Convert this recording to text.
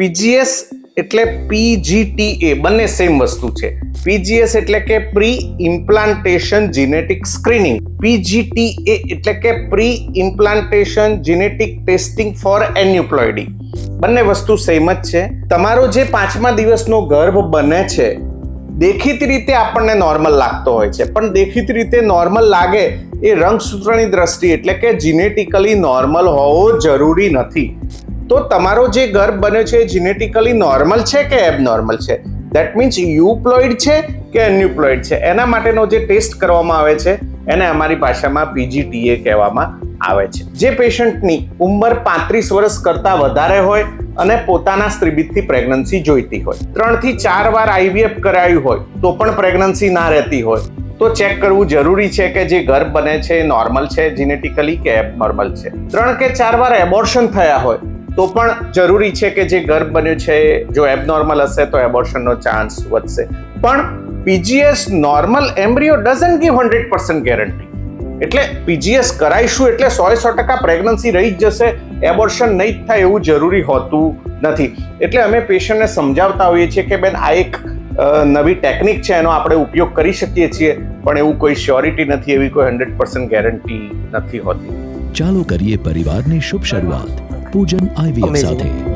PGS એટલે પીજીટીએ, બંને same વસ્તુ છે. પીજીએસ એટલે કે pre implantation genetic screening. PGTA એટલે કે pre implantation genetic testing for aneuploidy. બંને વસ્તુ સેમ જ છે. તમારો જે પાંચમા દિવસનો ગર્ભ બને છે, દેખીતી રીતે આપણને નોર્મલ લાગતો હોય છે. પણ દેખીતી રીતે નોર્મલ લાગે એ રંગસૂત્રની દ્રષ્ટિ એટલે કે જીનેટિકલી નોર્મલ હોવો જરૂરી નથી. તો તમારો જે ગર્ભ બન્યો છે જીનેટિકલી નોર્મલ છે કે એબનોર્મલ છે? દેટ મીન્સ યુપ્લોઇડ છે કે એન્યુપ્લોઇડ છે? એના માટેનો જે ટેસ્ટ કરવામાં આવે છે, એને અમારી ભાષામાં પીજીટીએ કહેવામાં આવે છે. જે પેશન્ટની ઉંમર પાંત્રીસ વર્ષ કરતાં વધારે હોય અને પોતાના સ્ત્રીબીજથી પ્રેગ્નન્સી જોઈતી હોય. ત્રણથી ચાર વાર આઈવીએફ કરાયું હોય, તો પણ પ્રેગ્નન્સી ના રહેતી હોય. તો ચેક કરવું જરૂરી છે કે જે ગર્ભ બને છે નોર્મલ છે જીનેટિકલી કે એબનોર્મલ છે? ત્રણ કે ચાર વાર એબોર્શન થયા હોય તો પણ જરૂરી છે કે જે ગર્ભ બન્યો છે, જો એબનોર્મલ હશે તો એબોર્શનનો ચાન્સ વધશે. પણ PGS normal embryo doesn't give hundred percent guarantee એટલે પીજીએસ કરાઈશું એટલે સો સો ટકા પ્રેગ્નન્સી રહી જ જશે એબોર્શન નહીં જ થાય એવું જરૂરી હોતું નથી. એટલે અમે પેશન્ટને સમજાવતા હોઈએ છીએ કે બેન, આ એક નવી ટેકનિક છે, એનો આપણે ઉપયોગ કરી શકીએ છીએ, પણ એવું કોઈ શ્યોરિટી નથી, એવી કોઈ હંડ્રેડ પર્સન્ટ ગેરંટી નથી હોતી. ચાલો કરીએ પરિવારની શુભ શરૂઆત. પૂજન આઈવીએફ સાથે.